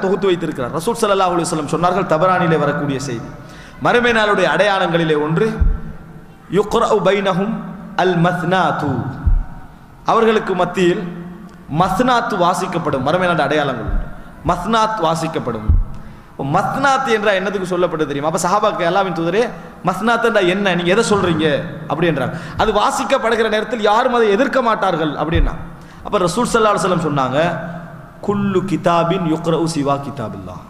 தொகுத்து வைத்திருக்கிறார். ரசூல் சல்லா அலுவலம் சொன்னார்கள் தபரானிலே வரக்கூடிய செய்தி. மறுமை நாளுடைய அடையாளங்களிலே ஒன்று யுக்ரஉ பைனஹும் அல் மஸ்னாத்து அவர்களுக்கு மத்தியில் மஸ்னாத் வாசிக்கப்படும் மறுமை நாடு அடையாளங்கள் உண்டு. மஸ்னாத் வாசிக்கப்படும். மஸ்னாத் என்றால் என்னதுக்கு சொல்லப்பட்டது தெரியும்? அப்போ சஹாபாக்கு அல்லாவின் தூதரே மஸ்னாத் என்ன? நீங்க எதை சொல்றீங்க? அப்படின்றாங்க. அது வாசிக்கப்படுகிற நேரத்தில் யாரும் அதை எதிர்க்க மாட்டார்கள் அப்படின்னா. அப்போ ரசூல் சல்லா அலைஹி சொன்னாங்க குல்லு கிதாபின் யுக்ரவு சிவா கிதாபில்லாஹ்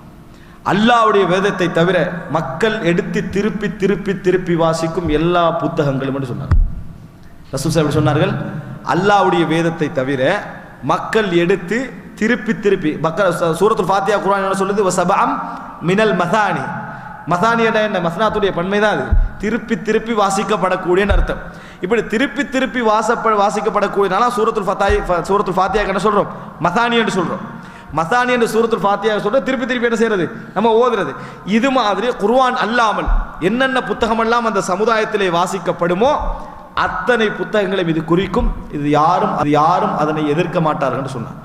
அல்லாஹ்வுடைய வேதத்தை தவிர மக்கள் எடுத்து திருப்பி திருப்பி திருப்பி வாசிக்கும் எல்லா புத்தகங்களும் என்று சொன்னாங்க ரசூல் சாஹிப் சொன்னார்கள் அல்லாஹ்வுடைய வேதத்தை தவிர மக்கள் எடுத்து திருப்பி திருப்பி மக்கள் சூரத்துல் ஃபாத்தியா குரான் என்ன சொல்லுது? சபாம் மினல் மசானி. மசானி என்ற என்ன? மசனாத்துடைய பன்மை தான் அது. திருப்பி திருப்பி வாசிக்கப்படக்கூடியன்னு அர்த்தம். இப்படி திருப்பி திருப்பி வாசப்ப வாசிக்கப்படக்கூடியனால சூரத்துல் ஃபத்தாய் சூரத்துல் ஃபாத்தியா என்ன சொல்கிறோம் மசானி என்று சொல்கிறோம் மசானி என்று சூரத்துல் ஃபாத்தியா சொல்கிறோம் திருப்பி திருப்பி என்ன செய்கிறது நம்ம ஓதுறது. இது மாதிரி குர்வான் அல்லாமல் என்னென்ன புத்தகமெல்லாம் அந்த சமுதாயத்திலே வாசிக்கப்படுமோ அத்தனை புத்தகங்களும் இது குறிக்கும். இது யாரும் அது யாரும் அதனை எதிர்க்க மாட்டார்கள் என்று சொன்னார்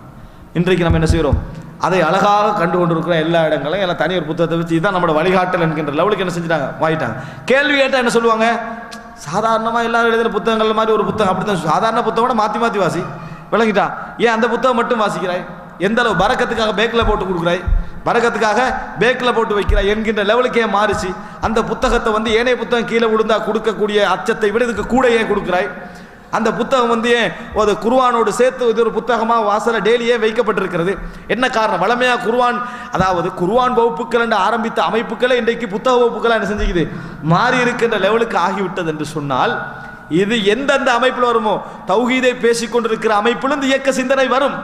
இன்றைக்கு நம்ம என்ன செய்கிறோம்? அதை அழகாக கண்டு கொண்டிருக்கிற எல்லா இடங்களும் எல்லாம் தனி ஒரு புத்தகத்தை வச்சு இதுதான் நம்மளோட வழிகாட்டல் என்கின்ற லெவலுக்கு என்ன செஞ்சுட்டாங்க? வாங்கிட்டாங்க கேள்வி கேட்டால் என்ன சொல்லுவாங்க? சாதாரணமாக எல்லாரும் எழுதின புத்தகங்கள் மாதிரி ஒரு புத்தகம் அப்படி தான் சாதாரண புத்தகம் கூட மாற்றி மாற்றி வாசி. விளங்கிட்டா ஏன் அந்த புத்தகம் மட்டும் வாசிக்கிறாய்? எந்த அளவு பறக்கத்துக்காக பேக்கில் போட்டு கொடுக்குறாய்? பறக்கத்துக்காக பேக்கில் போட்டு வைக்கிறாய் என்கின்ற லெவலுக்கே மாறிச்சு? அந்த புத்தகத்தை வந்து ஏனைய புத்தகம் கீழே விழுந்தா கொடுக்கக்கூடிய அச்சத்தை விட இதுக்கு கூட ஏன் கொடுக்குறாய்? அந்த புத்தகம் வந்து ஏன்? ஒரு குருவானோடு சேர்த்து இது ஒரு புத்தகமாக வாசல டெய்லியே வைக்கப்பட்டிருக்கிறது. என்ன காரணம்? வளமையாக குருவான் அதாவது குருவான் வகுப்புகள் என்று ஆரம்பித்த அமைப்புகளை இன்றைக்கு புத்தக வகுப்புகளை என்ன செஞ்சுக்குது? மாறி இருக்கின்ற லெவலுக்கு ஆகிவிட்டது என்று சொன்னால் இது எந்தெந்த அமைப்பில் வருமோ? தௌஹீதை பேசிக்கொண்டிருக்கிற அமைப்பிலும் இந்த இயக்க சிந்தனை வரும்.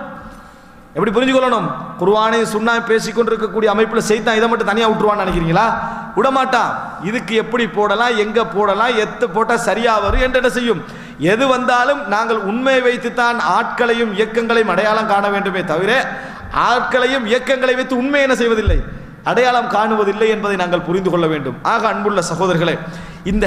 எப்படி புரிஞ்சுக்கொள்ளணும்? குருவானை சுண்ணா பேசிக்கொண்டிருக்கக்கூடிய அமைப்பில் செய்தான் இதை மட்டும் தனியாக விட்டுருவான்னு நினைக்கிறீங்களா? விடமாட்டான். இதுக்கு எப்படி போடலாம் எங்கே போடலாம் எத்து போட்டால் சரியாக வரும் என்று என்ன செய்யும்? எது வந்தாலும் நாங்கள் உண்மையை வைத்துத்தான் ஆட்களையும் இயக்கங்களையும் அடையாளம் காண வேண்டுமே தவிர ஆட்களையும் இயக்கங்களை வைத்து உண்மை என்ன செய்வதில்லை? அடையாளம் காணுவதில்லை என்பதை நாங்கள் புரிந்து கொள்ள வேண்டும். ஆக அன்புள்ள சகோதரர்களே இந்த